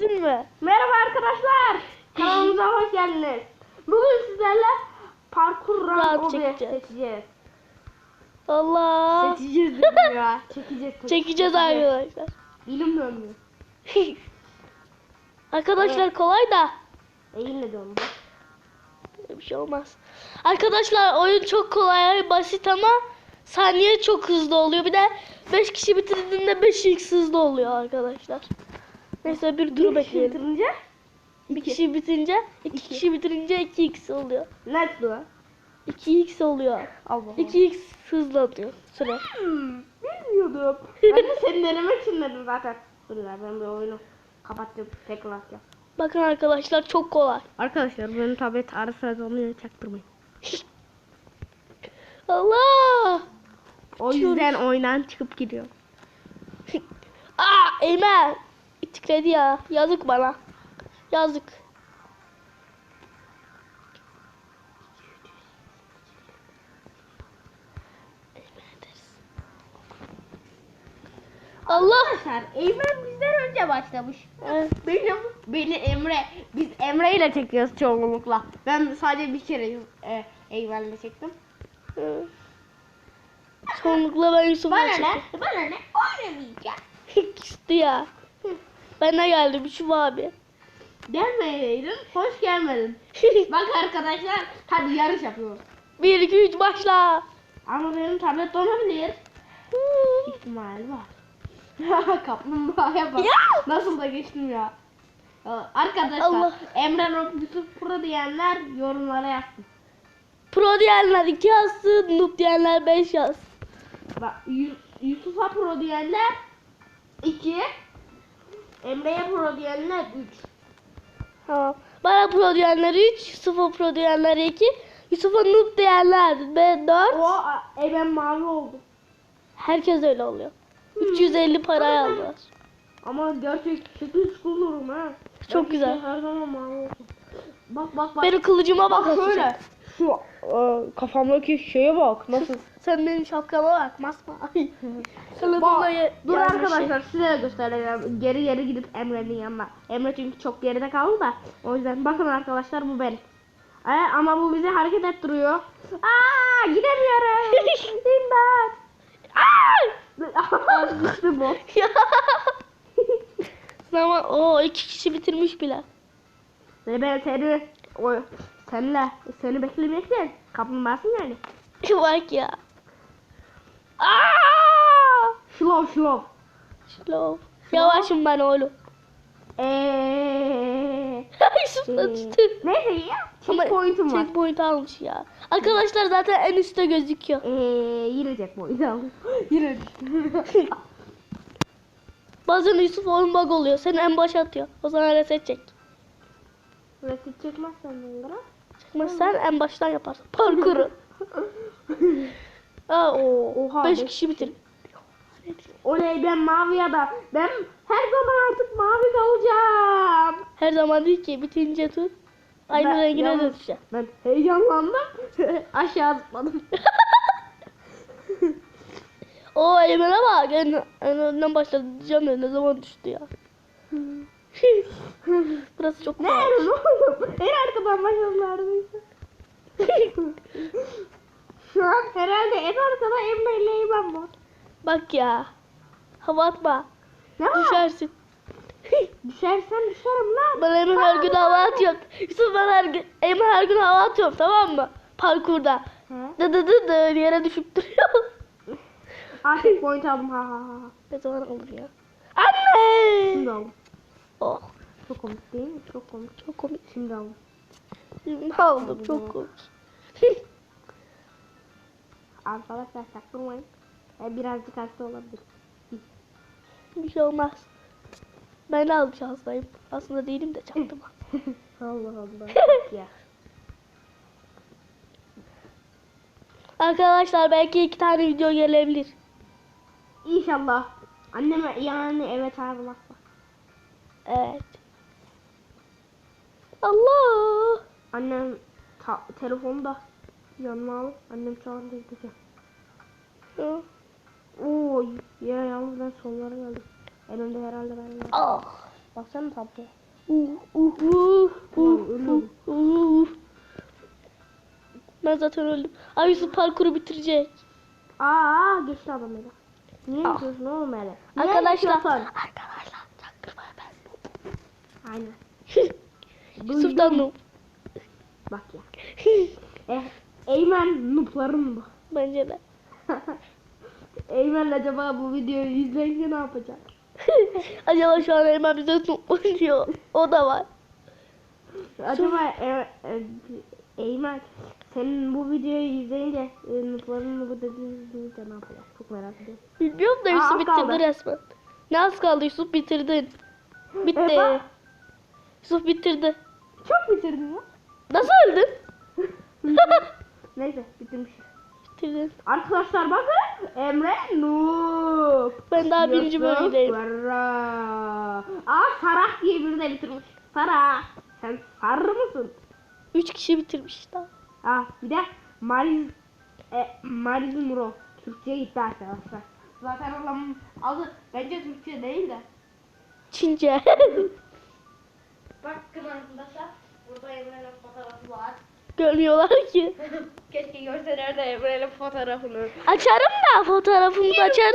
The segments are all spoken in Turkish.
gelsin mi? Merhaba arkadaşlar. Kanalımıza hoş geldiniz. Bugün sizlerle parkur çekeceğiz. seçeceğiz. Allah. Seçeceğiz dedim ya. Çekeceğiz. Çekeceğiz arkadaşlar. Dilim dönmüyor. arkadaşlar kolay da Elimle döndü. bir şey olmaz. Arkadaşlar oyun çok kolay, basit ama saniye çok hızlı oluyor. Bir de 5 kişi bitirdiğinde 5x hızlı oluyor arkadaşlar. Neyse bir kişi bekleyelim. bitirince Bir kişi bitirince, iki İki. kişi bitirince 2x oluyor. Let's 2x oluyor. Allah 2x hızlanıyor süre. Hmm, bilmiyordum. ben de seni denemek için dedim zaten. Dur ya ben bir oyunu kapattım. Tekrar yap. Bakın arkadaşlar çok kolay. Arkadaşlar benim tablet ara sıra donuyor çaktırmayın. Allah! O yüzden oyundan çıkıp gidiyor. Aa Eymen! İtikledi ya. Yazık bana. Yazık. Allah! Arkadaşlar Eymen bizden önce başlamış. Evet. Benim, beni Emre, biz Emre ile çekiyoruz çoğunlukla. Ben sadece bir kere e, Eymen'le çektim. Evet. Çoğunlukla ben Yusuf'la Bana ne? çektim. Bana ne? Oynamayacağım. Küstü ya. Ben de geldim Yusuf abi. Gelmeyeydin, hoş gelmedin. Bak arkadaşlar, hadi yarış yapıyoruz. 1 2 3 başla. Ama benim tablet donabilir. İhtimali var. Kaplumbağaya bak. Ya! Nasıl da geçtim ya. Ya, Arkadaşlar Allah. Emre Rock Yusuf Pro diyenler yorumlara yazsın. Pro diyenler 2 yazsın, noob diyenler 5 yazsın. Bak Yu- Yusuf'a Pro diyenler 2 Emre'ye Pro diyenler 3 Tamam. Bana pro diyenler 3, Yusuf'a pro diyenler 2, Yusuf'a noob diyenler 4. O e ben mavi oldum. Herkes öyle oluyor. 350 para aldılar. Ama gerçekten bulurum ha. Çok Ben güzel. Her zaman mavi oldum. Bak bak bak. Benim kılıcıma bak. bak şöyle. Şu e, kafamdaki şeye bak. Nasıl? Sen benim şapkama bak masma. Kılıcıma Bak, dur gelmiş arkadaşlar size de göstereceğim. Geri geri gidip Emre'nin yanına. Emre çünkü çok geride kaldı da. O yüzden bakın arkadaşlar bu ben. E, ama bu bizi hareket ettiriyor. Aa gidemiyorum. İmdat. Aa! Düştü bu. Ya. Ama o iki kişi bitirmiş bile. Ve ben seni o senle seni beklemekten kapılmasın yani. bak ya. Aa! Slow slow. Slow. Yavaşım ben oğlum. Eee. Yusuf da düştü. Neyse ya. Checkpoint'um var. checkpoint almış ya. Arkadaşlar zaten en üstte gözüküyor. Eee yine checkpoint aldım. yine. Bazen Yusuf oyun bug oluyor. Seni en başa atıyor. O zaman reset çek. Resit çekmezsen Bengara. Çekmezsen en baştan yaparsın. Parkuru. Aa, o. Oha, 5 beş kişi bitir. Oley ben mavi ya da ben her zaman artık mavi kalacağım. Her zaman değil ki bitince tut. Aynı Ben- rengine yalnız-. Ben heyecanlandım. Aşağı zıpladım. O Eymen'e bak. En, en önden başladı de ne zaman düştü ya. Burası çok kolay. Nerede oğlum? En arkadan başladım neredeyse. Şu an herhalde en arkada Emre ile Eymen var. Bak ya. Hava atma. Ne var? Düşersin. Düşersen düşerim lan. Ben Eymen her gün hava atıyorum. Yusuf ben her gün, Eymen her gün hava atıyorum tamam mı? Parkurda. Dı dı dı dı yere düşüp duruyor. Artık point aldım ha ha ha. ne zaman olur ya? Anne! Şimdi aldım. Oh Çok komik değil mi? Çok komik. çok komik. Şimdi aldım. Şimdi aldım çok komik. Arkadaşlar çaktırmayın. E, birazcık hasta olabilir. Bir şey olmaz. Ben almış hastayım. Aslında değilim de çaktım. Allah Allah. ya. Arkadaşlar belki iki tane video gelebilir. İnşallah. Anneme yani evet çağırmazsa. Evet. Allah! Annem ta- telefonda yanıma alıp annem çağırınca gideceğim. Hı. Oo ya yalnız ben sonlara geldim. En önde herhalde ben geldim. Ah! Baksana tablo. Uh, uh, uh, uh, ölüyorum. uh, uh. Ben zaten öldüm. Ay Yusuf parkuru bitirecek. Aa geçti adam öyle. Niye Ah. geçiyorsun oğlum öyle? Niye Arkadaşlar. Arkadaşlar. Aynen. Yusuf'tan noob. Bak ya. Eh, Eymen noobların bu. Bence de. Eymen acaba bu videoyu izleyince ne yapacak? Acaba şu an hemen bize noob diyor. O da var. Acaba e, e, Eymen senin bu videoyu izleyince e, noobların bu dediğinizde ne yapacak? Çok merak ediyorum. Bilmiyorum da Yusuf bitirdi resmen. Ne az kaldı Yusuf bitirdin. Bitti. E. Yusuf bitirdi. Çok bitirdin ya. Nasıl öldün? Neyse bitirmiş. Bitirdin. Arkadaşlar bakın Emre noob. Ben daha birinci Yusuf bölgedeyim. Farah. Aa Farah diye biri de bitirmiş. Farah. Sen sarı mısın? Üç kişi bitirmiş daha. Ah bir de Mariz e, Mariz Muro. Türkçe gitti arkadaşlar. Zaten adamın adı bence Türkçe değil de. Çince. Bakın arkadaşlar. Burada Emre'nin fotoğrafı var. Görmüyorlar ki. Keşke görseler de Emre'nin fotoğrafını. Açarım da fotoğrafımızı açar.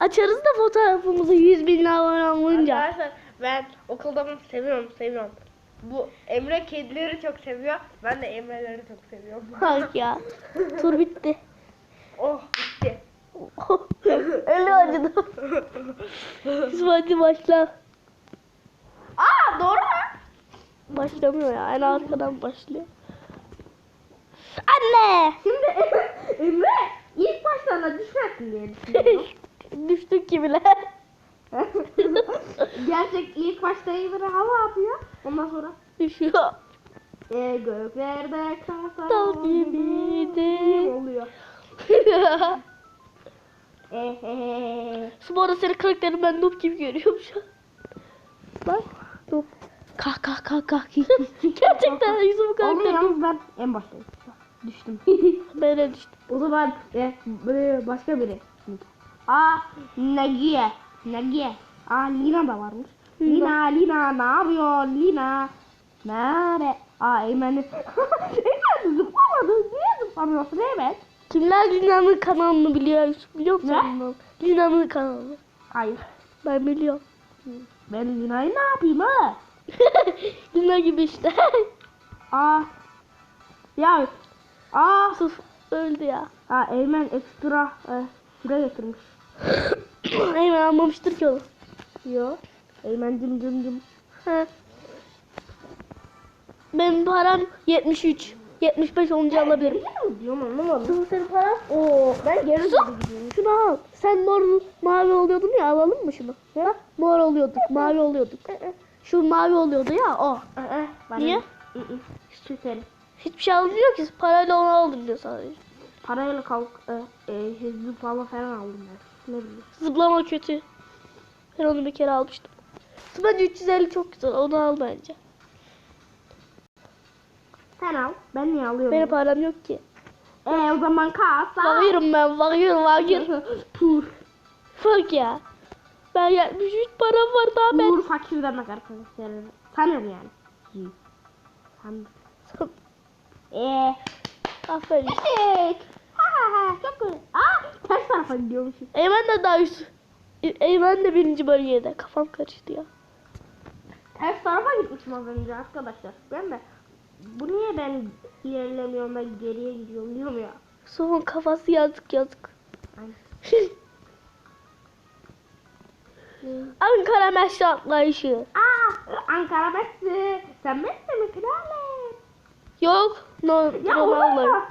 Açarız da fotoğrafımızı 100 bin abone olunca. Arkadaşlar ben okulda seviyorum seviyorum. Bu Emre kedileri çok seviyor. Ben de Emre'leri çok seviyorum. Bak ya. Tur bitti. oh bitti. Eli acıdı. Hadi başla. Aa doğru mu? Başlamıyor ya. En arkadan başlıyor. Anne! Şimdi Emre ilk başlarına düşersin diye düşünüyorum. Düştük ki bile. Gerçek ilk başta Emre hava atıyor. Ondan sonra Düşüyor. e, göklerde kasar Dal gibiydi. oluyor. Bu arada senin karakterini ben noob gibi görüyorum şu an. Bak. Noob. Kalk kalk kalk kalk. Gerçekten Yusuf'un Oğlum karakteri. yalnız ben en baştayım. Düştüm. Ben de düştüm. o zaman e, böyle başka biri. Aa Nagiye. Nagiye. Aa Lina da varmış. Lina Lina ne yapıyorsun Lina? Nerede? Aa Eymen'i. Eymen zıplamadı. Niye zıplamıyorsun Eymen? Kimler Lina'nın kanalını biliyor biliyor musun? Lina'nın kanalını. Hayır. Ben biliyorum. Ben Lina'yı ne yapayım ha? Lina gibi işte. Aa. Ya. Aa. Yusuf öldü ya. Aa Eymen ekstra e, süre getirmiş. Hemen almamıştır ki onu. Yo. Eymen cım cım cım. He. Benim param 73. 75 olunca alabilirim. Ne diyorum anlamadım. Yusuf senin paran? Oo ben geri gidiyorum. şunu al. Sen mor mavi oluyordun ya alalım mı şunu? Ha? Mor oluyorduk, mavi oluyorduk. Şu mavi oluyordu ya o. Bana- Niye? Hı hı. Süper. Hiçbir şey almıyor ki parayla onu aldım diyor sadece. Parayla kalk e, e, hızlı falan aldım ben. Ne bileyim. Zıplama kötü. Ben onu bir kere almıştım. Bence 350 çok güzel. Onu al bence. Sen al. Ben niye alıyorum? Benim param yok ki. E o zaman al. Bakıyorum ben. Bakıyorum bakıyorum. Pur. Bak ya. Ben 73 param var daha ben. Pur fakir demek arkadaşlar. Sanıyorum yani. Sanırım. Eee. Aferin. Evet. Çok güzel. Aa ters tarafa gidiyormuşum. Eymen de daha üst. Eymen de birinci bölgede. Kafam karıştı ya. Ters tarafa gitmişim az önce arkadaşlar. Ben de bu niye ben ilerlemiyorum ben geriye gidiyorum diyorum ya. Sofun kafası yazık yazık. Aynen. Ankara meşre atlayışı. Aa Ankara Messi. Sen Messi mi kralım? Yok. No, Ya mu?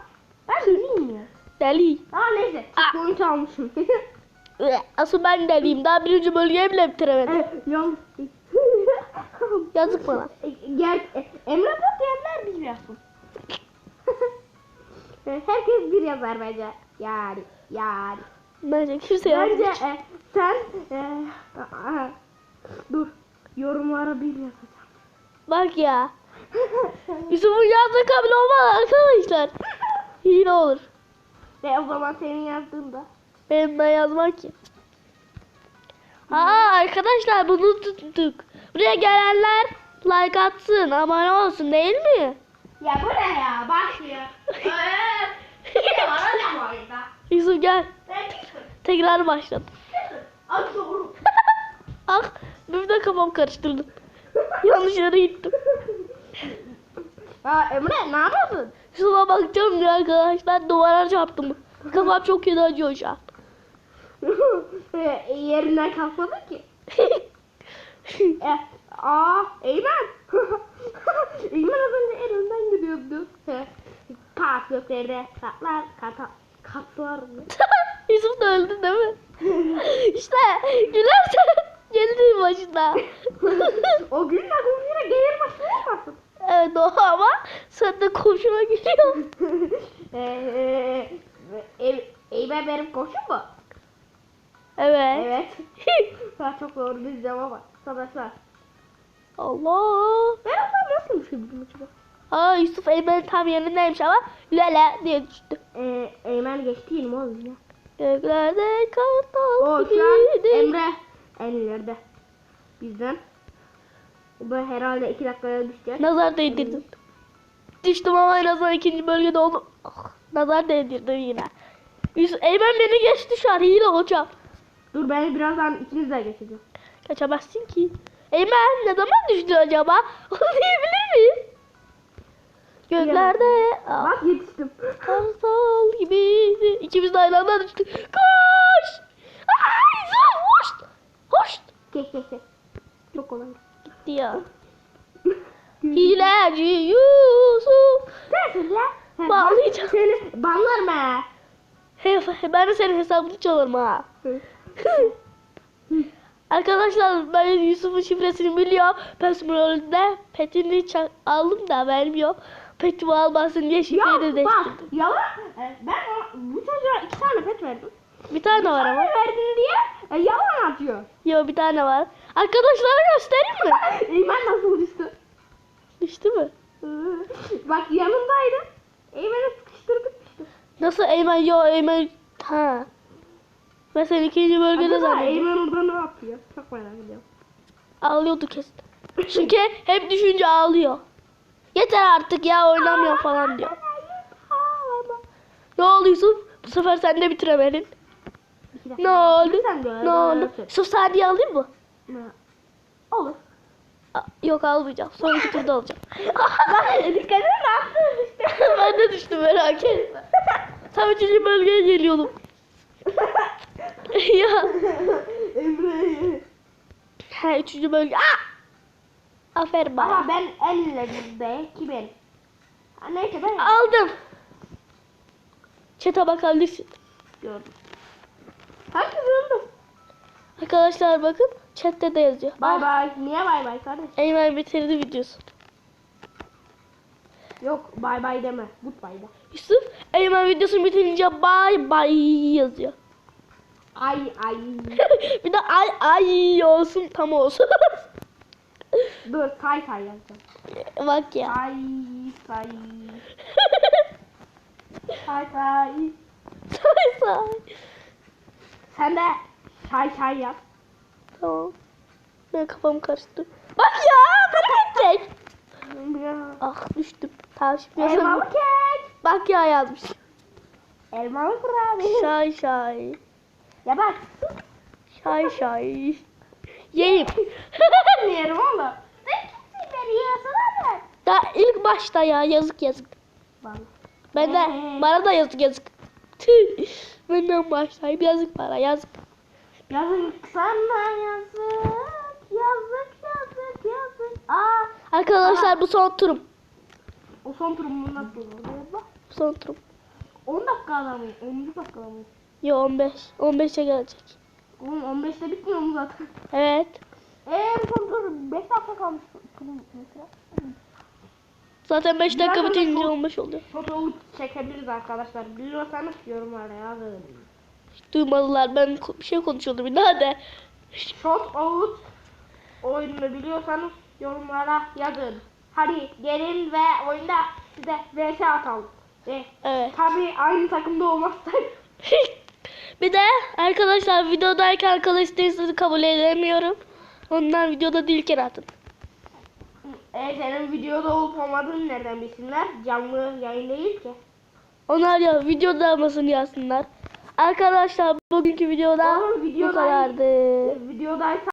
Ben bileyim ya. Deli. Aa neyse. Çıkmayı çalmışım. Asıl ben deliyim. Daha birinci bölgeyi bile bitiremedim. Evet, Yalnız. Yazık bana. Gel e, Emre Bot diyenler bir yazsın. Herkes bir yazar bence. Yani yani. Bence kimse Bence yazmıyor. e, sen e, aa, dur yorumlara bir yazacağım. Bak ya. Yusuf'un yazdığı kabul olmaz arkadaşlar. Hile olur. Ve o zaman senin yazdığında. Benim ben yazmam ki. Aa arkadaşlar bunu tuttuk. Buraya gelenler like atsın, abone olsun değil mi? Ya bu ne ya? Ne var hocam orada? Yusuf gel. Tekrar başladı. Al doğru. Ah bir de kafam karıştırdım. Yanlış yere gittim. Ya Emre ne yapıyorsun? Yusuf'a bakacağım diye arkadaşlar duvara çarptım. Kafam çok kötü acıyor şu an. E, Yerinden kalkmadı ki. E, aa Eymen. Eymen az önce en önden gidiyordu. Kalk göklerde katlar kata katlar mı? Yusuf da öldü değil mi? işte gülersen geldi başına. o gün de komşuna gelir başlayamazsın. evet o ama sen de komşuna geliyor. Eee e, Eymen benim koşum mu? Evet. Evet. Daha çok doğru cevap var. Arkadaşlar. Allah. Ben ondan nasıl düşebildim acaba? Aa Yusuf Eymen'in tam yerindeymiş ama lele diye düştü. Ee, Eymen geçti yine oğlum ya. Göklerde kartal O gibiydi. Emre en ileride. Bizden. Bu herhalde iki dakikaya düşecek. Nazar değdirdin. Düştüm ama en azından ikinci bölgede oldum. Ah, nazar değdirdim yine. Yusuf, Eymen beni geçti şu an hile hocam. Dur ben birazdan ikiniz de geçeceğim. Kaçamazsın ki. Eymen ne zaman düştü acaba? Onu diyebilir miyim? Göklerde Bak yetiştim. kartal gibiydi. İkimiz de aynı anda düştük. Koş! Ay, hoş! Hoş! Geç geç geç. Çok kolay. Gitti ya. Hileci Yusuf. Sensin. He, Bağlayacağım. Seni banlarım ha. He, ben de senin hesabını çalarım ha. Arkadaşlar ben Yusuf'un şifresini biliyorum. Ben Smurol'de petini aldım da vermiyor. Petimi almasın diye şifreyi de bak değiştirdim. yalan. e, Ben o, bu çocuğa iki tane pet verdim. Bir tane var ama. verdin diye e, yalan atıyor. Yo bir tane var. Arkadaşlara göstereyim mi? Eymen nasıl düştü? Düştü mü? Bak yanındaydı. Eymen'i sıkıştırdık düştü. Nasıl Eymen? Yo Eymen. Ha. Mesela ikinci bölgede Acaba zannediyorum. Eymen orada ne yapıyor? Çok merak ediyorum. Ağlıyordu kesin. Çünkü hep düşünce ağlıyor. Yeter artık ya oynamıyor falan diyor. Ne oldu Yusuf? Bu sefer sen de bitiremedin. Ne oldu? Ne oldu? Yusuf saniye alayım mı? Olur. Yok almayacağım. Sonraki turda alacağım. Bak dikkat edin işte. ben de düştüm merak etme. Tam üçüncü bölgeye geliyordum. ya. Emre. Ha üçüncü bölge. Aa! Aferin bana. Ama ben en ileride ki benim. Ha, neyse ben Aldım. Çete bakabilirsin. gördüm. Herkes öldü. Arkadaşlar bakın chatte de yazıyor. Bay bay. Niye bay bay kardeş? Eymen bitirdi videosu. Yok bay bay deme. Goodbye de. Yusuf Eymen videosunu bitirince bay bay yazıyor. Ay ay. bir de ay ay olsun tam olsun. Dur say say yazacağım. Bak ya. Say say. Say say. say say. Sen de say say yap. Tamam. Ben kafam karıştı. Bak ya nereye gidecek? Ah düştüm. Tamam şimdi Elmalı kek. Bak ya yazmış. Elmalı kurabiye. Şay şay. Ya bak. Şay şay. Yiyeyim. Bilmiyorum oğlum. Ben kimsin beni yiyorsun abi? Daha ilk başta ya yazık yazık. Bana. Ben de Ee? bana da yazık yazık. Tüh. Benden başlayayım yazık bana yazık. Yazık sana yazık. Yazık yazık yazık. Aa. Arkadaşlar bu son turum. O son turumun nasıl oluyor? Bak. Bu son turum. 10 dakikada mı? 10 dakikada mı? Yo 15. 15'e gelecek. Oğlum 15'te bitmiyor mu zaten? Evet. Eee son tur 5 dakika kalmış. Turum mesela. Zaten 5 dakika Biraz bitince sonra- 15 oluyor. Fotoğrafı çekebiliriz arkadaşlar. Biliyorsanız yorumlara yazın. Duymadılar. Ben bir şey konuşuyordum. De. Shot out oyununu biliyorsanız yorumlara yazın. Hadi gelin ve oyunda size vs atalım. Ve Evet. tabii aynı takımda olmazsak Bir de arkadaşlar videodayken arkadaş isteğinizi kabul edemiyorum. Ondan videoda değilken atın. E senin videoda olup olmadığını nereden bilsinler? Canlı yayın değil ki. Onlar ya videoda olmasını yazsınlar. Arkadaşlar bugünkü videoda Oğlum, bu videoda- kadardı. Videodaysa